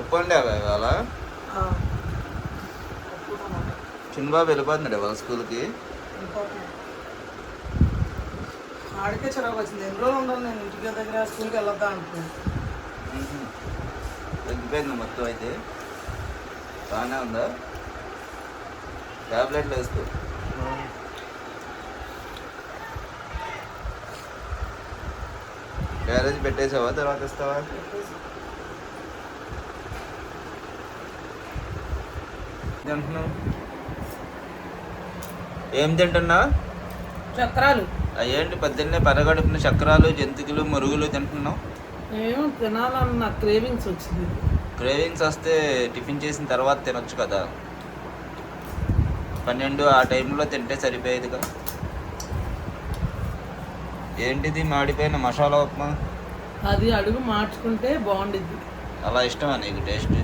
పప్పు అండి ఇవాళ. చిన్నబాబు వెళ్ళిపోతున్నాడు ఇవాళ స్కూల్కి. ఆడికే చిరాకు వచ్చింది. ఎన్ని రోజులు ఉండాలి నేను ఇంటికి దగ్గర స్కూల్కి వెళ్ళొద్దా అంటున్నాను తగ్గిపోయింది మొత్తం అయితే. బాగానే ఉందా? ట్యాబ్లెట్లు వేసుకో. గ్యారేజ్ పెట్టేసావా? తర్వాత ఇస్తావా? తింటున్నావు ఏం తింటున్నా చక్రాలు. అయ్యేంటి పొద్దున్నే పరగడుపున చక్రాలు జంతికలు మురుగులు తింటున్నావు? ఏమో తినాలన్న క్రేవింగ్స్ వచ్చింది. క్రేవింగ్స్ వస్తే టిఫిన్ చేసిన తర్వాత తినొచ్చు కదా. పన్నెండు ఆ టైంలో తింటే సరిపోయేదిగా. ఏంటిది మాడిపోయిన మసాలా ఉప్మా? అది అడుగు మార్చుకుంటే బాగుండిద్ది. అలా ఇష్టమా నీకు టేస్ట్?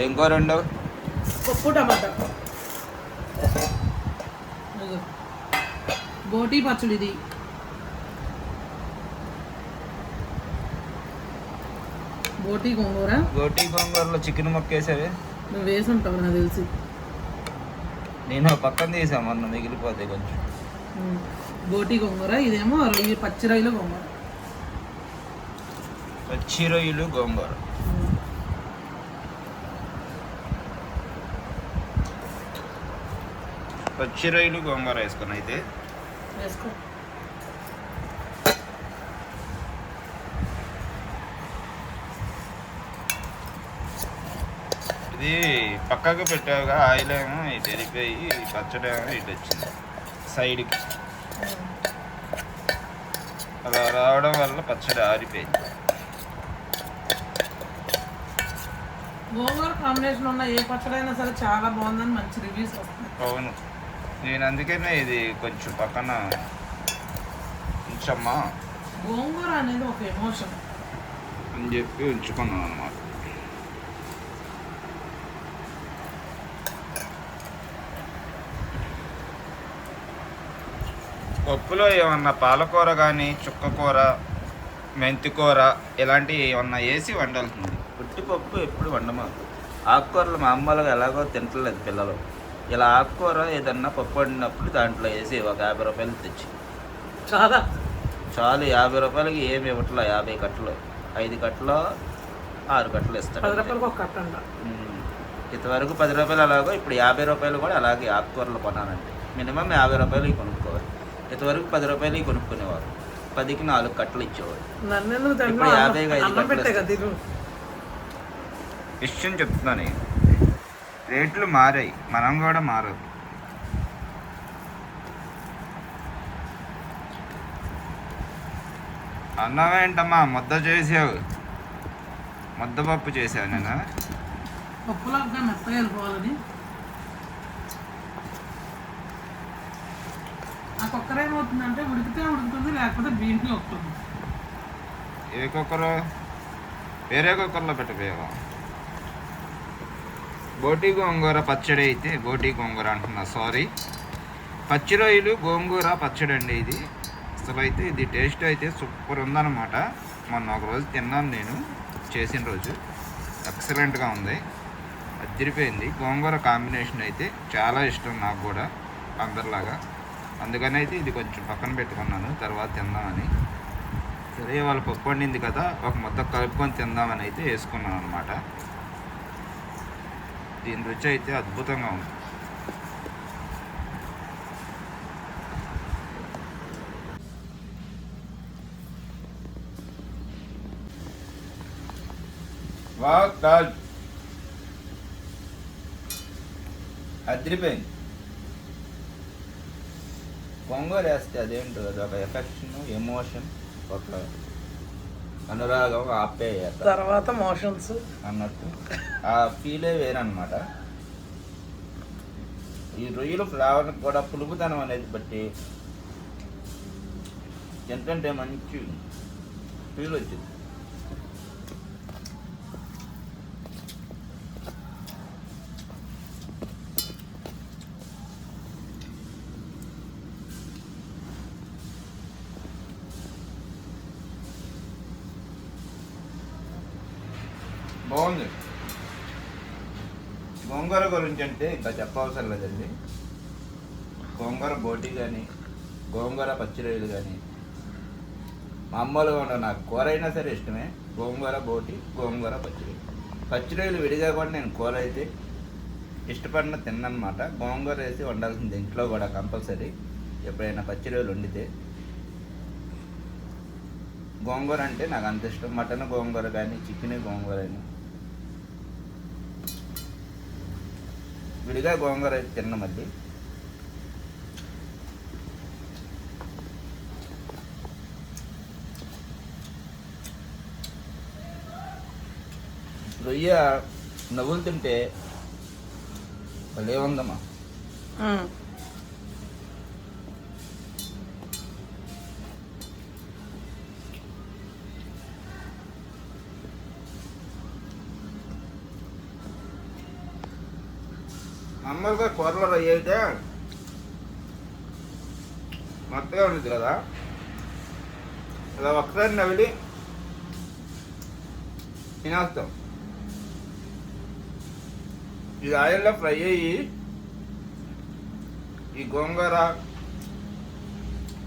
ఏం కూర ఉండవు పప్పు టమాటా. బోటీ పచ్చడి ఇది. బోటీ గోంగూర. గోటి గోంగూరలో చికెన్ ముక్క వేసావే నువ్వు వేసి ఉంటావు నాకు తెలిసి. నేను పక్కన తీసా మొన్న మిగిలిపోతే కొంచెం. బోటీ గోంగూర ఇదేమో రొయ్యి పచ్చి రొయ్యలు గోంగూర. పచ్చి రొయ్యలు గోంగూర. పచ్చి రొయ్యలు గోంగూర వేసుకుని అయితే. వేసుకో. ఇది పక్కకు పెట్టావుగా ఆయిల్ ఏమో ఇటు వెళ్ళిపోయి పచ్చడి ఏమో ఇటు వచ్చింది సైడ్కి. అలా రావడం వల్ల పచ్చడి ఆరిపోయింది. గోంగూర కాంబినేషన్ ఉన్న ఏ పచ్చడైనా సరే చాలా బాగుందని మంచి రివ్యూస్ వస్తున్నాయి. అవును. నేను అందుకనే ఇది కొంచెం పక్కన ఉంచమ్మా గోంగూర అనేది ఒక ఎమోషన్. అని చెప్పి ఉంచుకున్నాను అనమాట పప్పులో ఏమన్నా పాలకూర కానీ చుక్కకూర మెంతికూర ఇలాంటివి ఏమన్నా వేసి వండాల్సింది. పుట్టి పప్పు ఎప్పుడు వండమా ఆకుకూరలు మామూలుగా ఎలాగో తింటలేదు పిల్లలు. ఇలా ఆకుకూర ఏదన్నా పప్పు వండినప్పుడు దాంట్లో వేసి ఒక యాభై రూపాయలు తెచ్చి. చాలా? చాలు యాభై రూపాయలకి ఏమి ఇవ్వట్లే యాభై కట్టలు. ఐదు కట్టలు ఆరు కట్టలు ఇస్తాడు. ఇంతవరకు పది రూపాయలు అలాగో ఇప్పుడు యాభై రూపాయలు కూడా అలాగే ఆకుకూరలు కొనాలంటే. మినిమం యాభై రూపాయలు కొనుక్కోవాలి. ఇంతవరకు పది రూపాయలు కొనుక్కునేవారు పదికి నాలుగు కట్టలు ఇచ్చేవారు ఇప్పుడు? యాభైకి ఐదు కట్టలు విషయం చెప్తున్నాను రేట్లు మారాయి. మనం కూడా మారదు. అన్నం ఏంటమ్మా? ముద్ద చేసావు. ముద్దపప్పు చేసావు నేను పప్పులాగా మెత్తగా వెళ్ళిపోవాలని ఆ కుక్కర్ ఏమవుతుందంటే ఉడికితే ఉడుకుతుంది లేకపోతే వస్తుంది. ఏ కుక్కరు? వేరే కుక్కర్లో పెట్టిపోయావా బోటి గోంగూర పచ్చడి అయితే బోటి గోంగూర అంటున్నా సారీ పచ్చి రొయ్యలు గోంగూర పచ్చడి అండి ఇది. అసలు అయితే ఇది టేస్ట్ అయితే సూపర్ ఉందన్నమాట. మొన్న ఒక రోజు తిన్నాను నేను చేసిన రోజు. ఎక్సలెంట్గా ఉంది. అదిరిపోయింది. గోంగూర కాంబినేషన్ అయితే చాలా ఇష్టం నాకు కూడా అందరిలాగా. అందుకని అయితే ఇది కొంచెం పక్కన పెట్టుకున్నాను తర్వాత తిందామని. సరే వాళ్ళ పప్పు వండింది కదా ఒక మొత్తం కలుపుకొని తిందామని అయితే వేసుకున్నాను అనమాట దీని రుచి అయితే అద్భుతంగా ఉంది వావ్ కాల్ అదిరిపోయింది పొంగల్ వేస్తే అదేంటో అది ఒక ఎఫెక్షన్ ఎమోషన్ ఒక అనురాగం ఆప్యాయత తర్వాత మోషన్స్ అన్నట్టు ఆ ఫీలే వేరనమాట ఈ రొయ్యలు ఫ్లేవర్ కూడా పులుపుతనం అనేది బట్టి ఎంతంటే మంచి ఫీల్ వచ్చింది. బాగుంది. గోంగూర గురించి అంటే ఇంకా చెప్పవసరం లేదండి. గోంగూర బోటి కానీ గోంగూర పచ్చిరొయ్యలు కానీ మామూలుగా ఉండవు. నాకు కూర అయినా సరే ఇష్టమే. గోంగూర బోటి గోంగూర పచ్చిరొయ్యలు పచ్చిరొయ్యలు విడిగా కూడా నేను కూర అయితే ఇష్టపడిన తిన్నమాట గోంగూర వేసి వండాల్సింది ఇంట్లో కూడా కంపల్సరీ. ఎప్పుడైనా పచ్చిరొయ్యలు వండితే. గోంగూర అంటే నాకు అంత ఇష్టం. మటన్ గోంగూర కానీ చికెన్ గోంగూర కానీ విడిగా గోంగూర అయితే తిన్న మళ్ళీ. రొయ్య నవ్వులు తింటే భలే ఉందమ్మా. మామూలుగా కూరలో రొయ్య అయితే మొత్తగా ఉండదు కదా. ఇలా ఒక్కసారి నవిలి తినేస్తాం. ఈ ఆయిల్లో ఫ్రై అయ్యి ఈ గోంగూర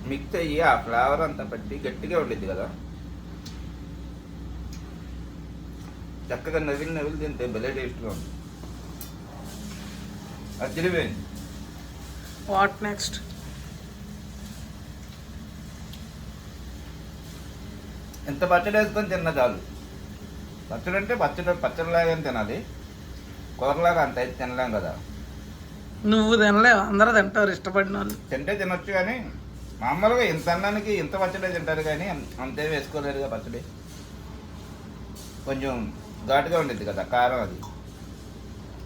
మిక్స్ అయ్యి ఆ ఫ్లేవర్ అంతా పట్టి గట్టిగా ఉండేది కదా. చక్కగా నవిలి నవిలి తింటే భలే టేస్ట్గా ఉంది అదిరిపోయింది వాట్ నెక్స్ట్ ఎంత పచ్చడి వేసుకొని తిన్నా చాలు. పచ్చడి అంటే పచ్చడి పచ్చడిలాగా తినాలి? కూరలాగా అంత అయితే తినలేం కదా. నువ్వు తినలేవు అందరూ తింటారు ఇష్టపడిన వాళ్ళు తింటే తినొచ్చు కానీ మామూలుగా ఇంత అన్నానికి ఇంత పచ్చడి తింటారు కానీ అంతే వేసుకోలేరుగా పచ్చడి. కొంచెం ఘాటుగా ఉండేది కదా కారం అది.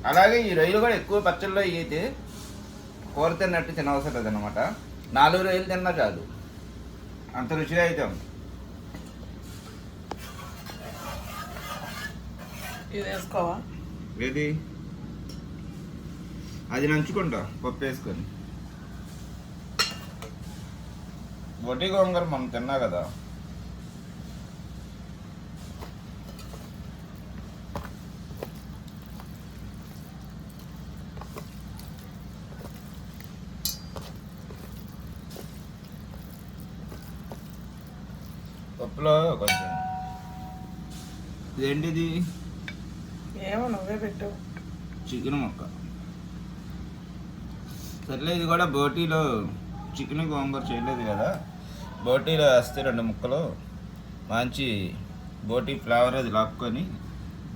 అలాగే ఈ రొయ్యలు కూడా ఎక్కువ పచ్చళ్ళలో అయితే కూర తిన్నట్టు తినవసరం లేదన్నమాట. నాలుగు రొయ్యలు తిన్నా చాలు. అంత రుచిగా అయితే ఉంది. ఇది వేసుకోవా? ఏది? అది నంచుకుంటా పప్పు వేసుకొని. వడ్డీ గోంగూర మనం తిన్నా కదా. పప్పులో కొంచెం. ఇదేంటిది? ఏమో నువ్వే పెట్టు. చికెన్ ముక్క. సర్లే ఇది కూడా బోటీలో చికెన్ గోంగూర చేయలేదు కదా. బోటీలో వేస్తే రెండు ముక్కలు. మంచి బోటీ ఫ్లేవర్ అది లాక్కొని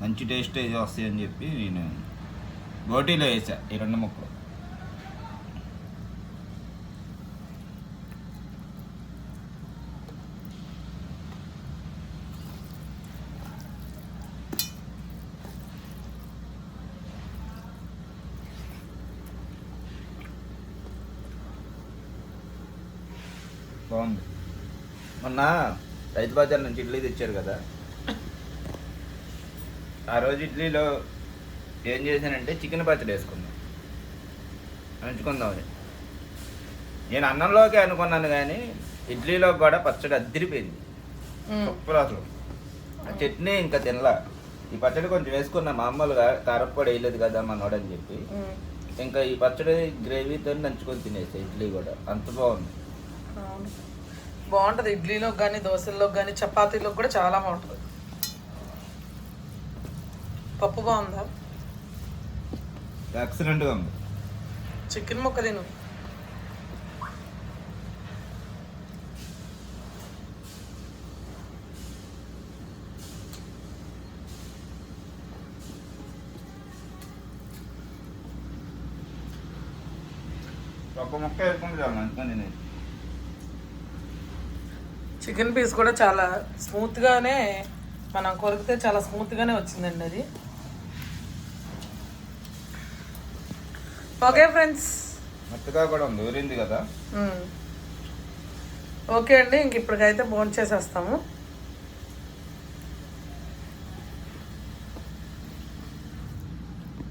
మంచి టేస్ట్ వస్తాయని చెప్పి నేను బోటీలో వేసా ఈ రెండు ముక్కలు బాగుంది మొన్న రైతు బజార్ నుంచి ఇడ్లీ తెచ్చారు కదా. ఆ రోజు ఇడ్లీలో ఏం చేశానంటే చికెన్ పచ్చడి వేసుకున్నాం ఉంచుకుందామని నేను అన్నంలోకి అనుకున్నాను కానీ ఇడ్లీలో కూడా పచ్చడి అద్దరిపోయింది. సూపర్ అసలు. ఆ చట్నీ ఇంకా తినలా. ఈ పచ్చడి కొంచెం వేసుకున్నా మామూలుగా కారప్పొడి వేయలేదు కదా మనోడని చెప్పి. ఇంకా ఈ పచ్చడి గ్రేవీతో నంచుకొని తినేసా ఇడ్లీ కూడా. అంత బాగుంది. బాగుంటుంది. ఇడ్లీలోకి కానీ దోశల్లోకి కానీ చపాతీలోకి కూడా చాలా బాగుంటుంది. పప్పు బాగుందా? ఎక్సలెంట్గా ఉంది. చికెన్ ముక్క తిను. ఒక్క ముక్క వేసుకుంటే చాలు మంచిగా తినేది. చికెన్ పీస్ కూడా చాలా స్మూత్గానే మనం కొరికితే చాలా స్మూత్గానే వచ్చిందండి అది. ఓకే ఫ్రెండ్స్ మెత్తగా కూడా ఉంది ఊరింది కదా. ఓకే అండి ఇంక ఇప్పటికైతే భోంచేసేస్తాము చేసేస్తాము.